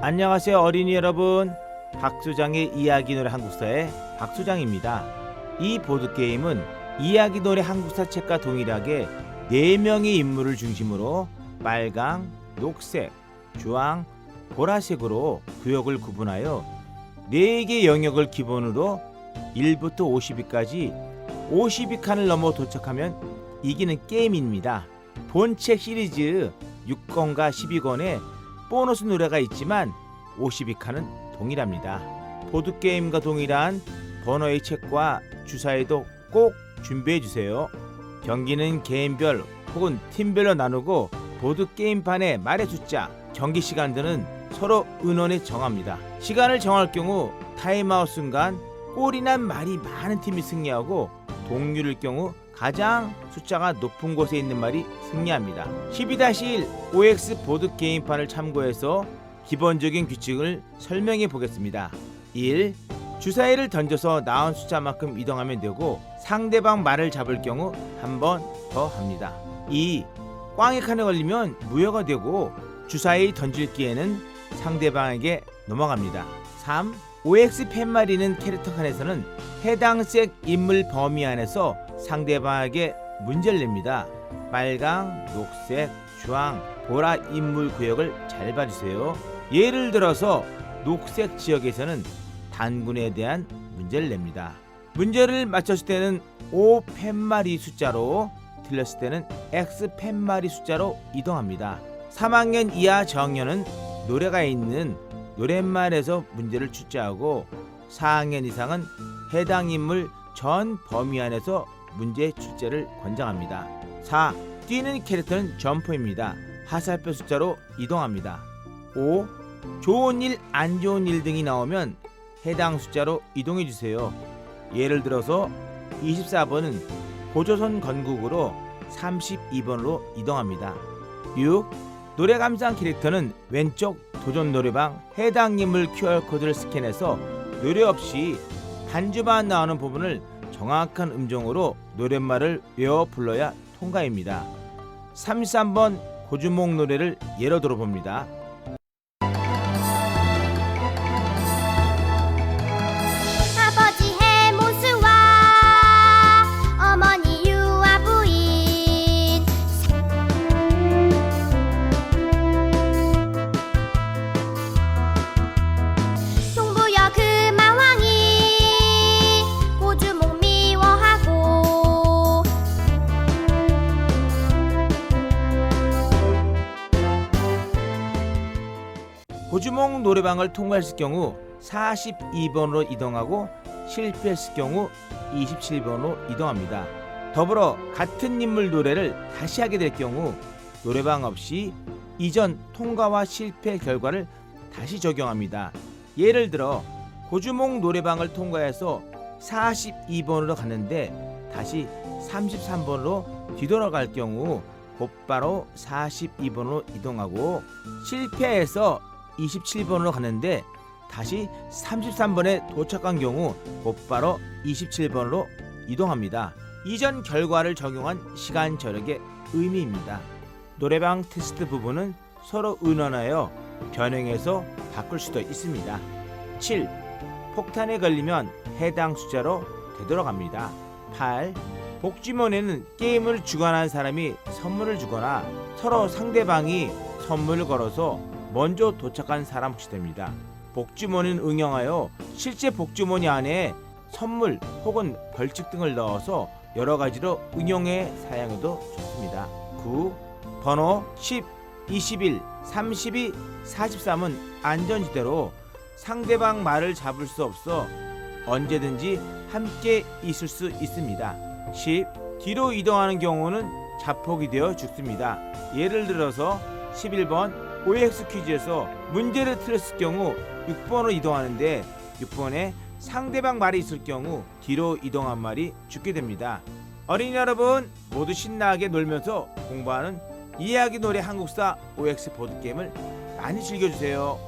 안녕하세요 어린이 여러분. 박수장의 이야기 노래 한국사의 박수장입니다. 이 보드게임은 이야기 노래 한국사 책과 동일하게 4명의 인물을 중심으로 빨강, 녹색, 주황, 보라색으로 구역을 구분하여 4개 영역을 기본으로 1부터 50위까지 50위 칸을 넘어 도착하면 이기는 게임입니다. 본책 시리즈 6권과 12권에 보너스 노래가 있지만 52칸은 동일합니다. 보드게임과 동일한 번호의 책과 주사위도 꼭 준비해 주세요. 경기는 개인별 혹은 팀별로 나누고 보드게임판의 말의 숫자, 경기 시간들은 서로 은원에 정합니다. 시간을 정할 경우 타임아웃 순간 골이 난 말이 많은 팀이 승리하고 동률일 경우 가장 숫자가 높은 곳에 있는 말이 승리합니다. 12-1 OX 보드 게임판을 참고해서 기본적인 규칙을 설명해 보겠습니다. 1. 주사위를 던져서 나온 숫자만큼 이동하면 되고 상대방 말을 잡을 경우 한 번 더 합니다. 2. 꽝의 칸에 걸리면 무효가 되고 주사위 던질 기에는 상대방에게 넘어갑니다. 3. OX 팻말이는 캐릭터 칸에서는 해당 색 인물 범위 안에서 상대방에게 문제를 냅니다. 빨강, 녹색, 주황, 보라 인물 구역을 잘 봐주세요. 예를 들어서 녹색 지역에서는 단군에 대한 문제를 냅니다. 문제를 맞췄을 때는 O 팻말이 숫자로 틀렸을 때는 X 팻말이 숫자로 이동합니다. 3학년 이하 저학년은 노래가 있는 노랫말에서 문제를 출제하고 4학년 이상은 해당 인물 전 범위 안에서 문제 출제를 권장합니다. 4. 뛰는 캐릭터는 점퍼입니다. 화살표 숫자로 이동합니다. 5. 좋은 일, 안 좋은 일 등이 나오면 해당 숫자로 이동해 주세요. 예를 들어서 24번은 보조선 건국으로 32번으로 이동합니다. 6. 노래 감상 캐릭터는 왼쪽 도전 노래방 해당 인물 QR코드를 스캔해서 노래 없이 반주만 나오는 부분을 정확한 음정으로 노랫말을 외워 불러야 통과입니다. 33번 고주목 노래를 예로 들어봅니다. 고주목 노래방을 통과했을 경우 42번으로 이동하고 실패했을 경우 27번으로 이동합니다. 더불어 같은 인물 노래를 다시 하게 될 경우 노래방 없이 이전 통과와 실패 결과를 다시 적용합니다. 예를 들어 고주목 노래방을 통과해서 42번으로 갔는데 다시 33번으로 뒤돌아갈 경우 곧바로 42번으로 이동하고 실패해서 27번으로 가는데 다시 33번에 도착한 경우 곧바로 27번으로 이동합니다. 이전 결과를 적용한 시간 절약의 의미입니다. 노래방 테스트 부분은 서로 의논하여 변형해서 바꿀 수도 있습니다. 7. 폭탄에 걸리면 해당 숫자로 되돌아갑니다. 8. 복주머니는 게임을 주관한 사람이 선물을 주거나 서로 상대방이 선물을 걸어서 먼저 도착한 사람 몫이 됩니다. 복주머니는 응용하여 실제 복주머니 안에 선물 혹은 벌칙 등을 넣어서 여러 가지로 응용해 사용해도 좋습니다. 9. 번호 10, 21, 32, 43은 안전지대로 상대방 말을 잡을 수 없어 언제든지 함께 있을 수 있습니다. 10. 뒤로 이동하는 경우는 자폭이 되어 죽습니다. 예를 들어서 11번 OX 퀴즈에서 문제를 틀렸을 경우 6번으로 이동하는데 6번에 상대방 말이 있을 경우 뒤로 이동한 말이 죽게 됩니다. 어린이 여러분 모두 신나게 놀면서 공부하는 이야기 노래 한국사 OX 보드게임을 많이 즐겨주세요.